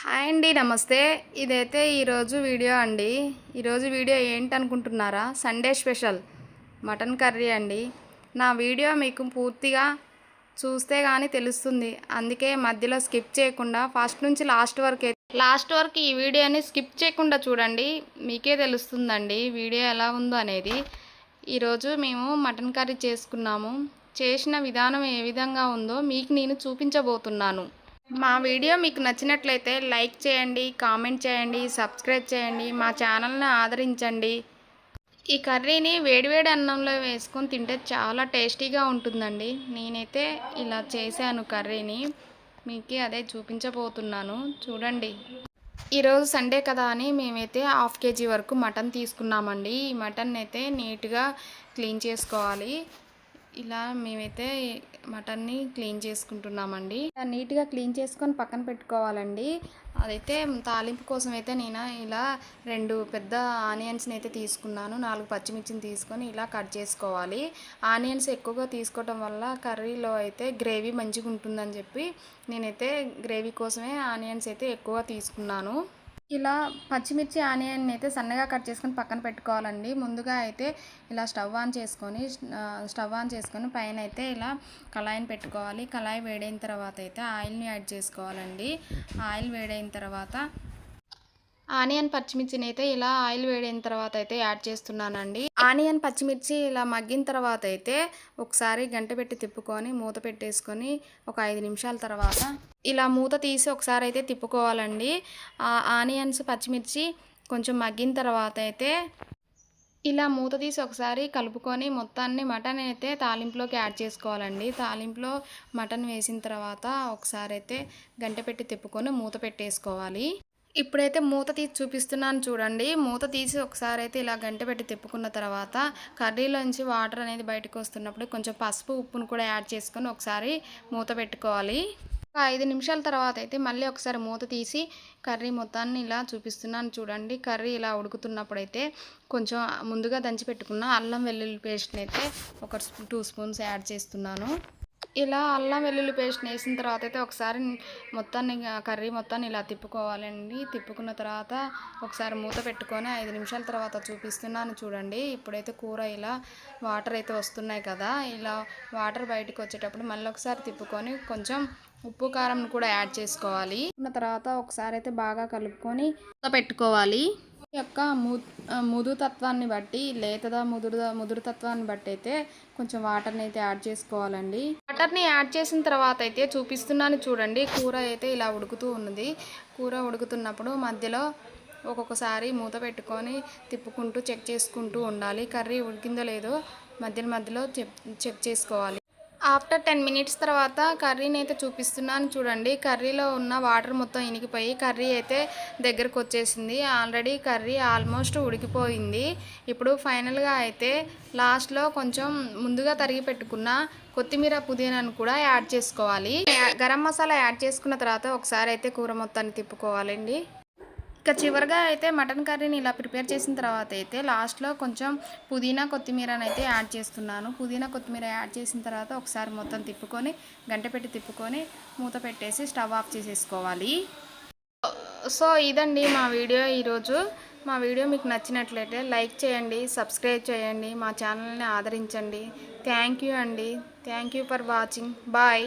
Hi అండి నమస్తే. ఇదైతే ఈరోజు వీడియో అండి. ఈరోజు video ఏంటనుకుంటున్నారా? Sunday special. Mutton curry అండి. నా వీడియో మీకు పూర్తిగా చూస్తే కానీ తెలుస్తుంది. అందుకే మధ్యలో స్కిప్ చేయకుండా ఫస్ట్ నుంచి లాస్ట్ వరకు లాస్ట్ వరకు ఈ వీడియోని స్కిప్ చేయకుండా చూడండి. మీకే తెలుస్తుందండి వీడియో ఎలా ఉందో అనేది. ఈరోజు మేము మటన్ కర్రీ చేసుకున్నాము. చేసిన విధానం ఏ విధంగా ఉందో మీకు నేను చూపించబోతున్నాను. మా వీడియో మీకు నచ్చినట్లయితే లైక్ చేయండి కామెంట్ చేయండి సబ్స్క్రైబ్ చేయండి మా ఛానల్ని ఆదరించండి. ఈ కర్రీని వేడివేడి అన్నంలో వేసుకొని తింటే చాలా టేస్టీగా ఉంటుందండి. నేనైతే ఇలా చేశాను కర్రీని. మీకు అదే చూపించబోతున్నాను. చూడండి. ఈరోజు సండే కదా అని మేమైతే హాఫ్ కేజీ వరకు మటన్ తీసుకున్నామండి. ఈ మటన్ అయితే నీట్గా క్లీన్ చేసుకోవాలి. ఇలా మేమైతే మటన్ని క్లీన్ చేసుకుంటున్నామండి. ఇలా నీట్గా క్లీన్ చేసుకొని పక్కన పెట్టుకోవాలండి. అదైతే తాలింపు కోసం అయితే నేను ఇలా రెండు పెద్ద ఆనియన్స్ని అయితే తీసుకున్నాను. నాలుగు పచ్చిమిర్చిని తీసుకొని ఇలా కట్ చేసుకోవాలి. ఆనియన్స్ ఎక్కువగా తీసుకోవటం వల్ల కర్రీలో అయితే గ్రేవీ మంచిగా ఉంటుందని చెప్పి నేనైతే గ్రేవీ కోసమే ఆనియన్స్ అయితే ఎక్కువ తీసుకున్నాను. ఇలా పచ్చిమిర్చి ఆనియన్ అయితే సన్నగా కట్ చేసుకొని పక్కన పెట్టుకోవాలండి. ముందుగా అయితే ఇలా స్టవ్ ఆన్ చేసుకొని స్టవ్ ఆన్ చేసుకొని పైన అయితే ఇలా కళాయిని పెట్టుకోవాలి. కళాయి వేడైన తర్వాత అయితే ఆయిల్ని యాడ్ చేసుకోవాలండి. ఆయిల్ వేడైన తర్వాత ఆనియన్ పచ్చిమిర్చిని అయితే ఇలా ఆయిల్ వేడైన తర్వాత అయితే యాడ్ చేస్తున్నానండి. ఆనియన్ పచ్చిమిర్చి ఇలా మగ్గిన తర్వాత అయితే ఒకసారి గంట పెట్టి తిప్పుకొని మూత పెట్టేసుకొని ఒక ఐదు నిమిషాల తర్వాత ఇలా మూత తీసి ఒకసారి అయితే తిప్పుకోవాలండి. ఆ ఆనియన్స్ పచ్చిమిర్చి కొంచెం మగ్గిన తర్వాత అయితే ఇలా మూత తీసి ఒకసారి కలుపుకొని మొత్తాన్ని మటన్ అయితే తాలింపులోకి యాడ్ చేసుకోవాలండి. తాలింపులో మటన్ వేసిన తర్వాత ఒకసారి అయితే గంట పెట్టి తిప్పుకొని మూత పెట్టేసుకోవాలి. ఇప్పుడైతే మూత తీసి చూపిస్తున్నాను చూడండి. మూత తీసి ఒకసారి అయితే ఇలా గంట పెట్టి తిప్పుకున్న తర్వాత కర్రీలోంచి వాటర్ అనేది బయటకు వస్తున్నప్పుడు కొంచెం పసుపు ఉప్పును కూడా యాడ్ చేసుకొని ఒకసారి మూత పెట్టుకోవాలి. ఒక ఐదు నిమిషాల తర్వాత అయితే మళ్ళీ ఒకసారి మూత తీసి కర్రీ మొత్తాన్ని ఇలా చూపిస్తున్నాను చూడండి. కర్రీ ఇలా ఉడుకుతున్నప్పుడు అయితే కొంచెం ముందుగా దంచి పెట్టుకున్న అల్లం వెల్లుల్లి పేస్ట్ని అయితే ఒక టూ స్పూన్స్ యాడ్ చేస్తున్నాను. ఇలా అల్లం వెల్లుల్లి పేస్ట్ వేసిన తర్వాత అయితే ఒకసారి మొత్తాన్ని కర్రీ మొత్తాన్ని ఇలా తిప్పుకోవాలండి. తిప్పుకున్న తర్వాత ఒకసారి మూత పెట్టుకొని ఐదు నిమిషాల తర్వాత చూపిస్తున్నాను చూడండి. ఇప్పుడైతే కూర ఇలా వాటర్ అయితే వస్తున్నాయి కదా ఇలా వాటర్ బయటకు వచ్చేటప్పుడు మళ్ళీ ఒకసారి తిప్పుకొని కొంచెం ఉప్పు కారం కూడా యాడ్ చేసుకోవాలి. ఉన్న తర్వాత ఒకసారి అయితే బాగా కలుపుకొని పెట్టుకోవాలి. యొక్క ము ముదుతత్వాన్ని బట్టి లేతదా ముదురుదా ముదురుతత్వాన్ని బట్టి అయితే కొంచెం వాటర్ని అయితే యాడ్ చేసుకోవాలండి. వాటర్ని యాడ్ చేసిన తర్వాత అయితే చూపిస్తున్నాను చూడండి. కూర అయితే ఇలా ఉడుకుతూ ఉన్నది. కూర ఉడుకుతున్నప్పుడు మధ్యలో ఒక్కొక్కసారి మూత పెట్టుకొని తిప్పుకుంటూ చెక్ చేసుకుంటూ ఉండాలి. కర్రీ ఉడికిందో లేదో మధ్యలో మధ్యలో చెక్ చెక్ చేసుకోవాలి. ఆఫ్టర్ టెన్ మినిట్స్ తర్వాత కర్రీని అయితే చూపిస్తున్నాను చూడండి. కర్రీలో ఉన్న వాటర్ మొత్తం ఇనికిపోయి కర్రీ అయితే దగ్గరకు వచ్చేసింది. ఆల్రెడీ కర్రీ ఆల్మోస్ట్ ఉడికిపోయింది. ఇప్పుడు ఫైనల్గా అయితే లాస్ట్లో కొంచెం ముందుగా తరిగి పెట్టుకున్న కొత్తిమీర పుదీనాను కూడా యాడ్ చేసుకోవాలి. గరం మసాలా యాడ్ చేసుకున్న తర్వాత ఒకసారి అయితే కూర మొత్తాన్ని తిప్పుకోవాలండి. ఇక చివరిగా అయితే మటన్ కర్రీని ఇలా ప్రిపేర్ చేసిన తర్వాత అయితే లాస్ట్లో కొంచెం పుదీనా కొత్తిమీరని అయితే యాడ్ చేస్తున్నాను. పుదీనా కొత్తిమీర యాడ్ చేసిన తర్వాత ఒకసారి మొత్తం తిప్పుకొని గంట పెట్టి తిప్పుకొని మూత పెట్టేసి స్టవ్ ఆఫ్ చేసేసుకోవాలి. సో ఇదండి మా వీడియో ఈరోజు. మా వీడియో మీకు నచ్చినట్లయితే లైక్ చేయండి సబ్స్క్రైబ్ చేయండి మా ఛానల్ని ఆదరించండి. థ్యాంక్ యూ అండి. Thank you for watching. Bye.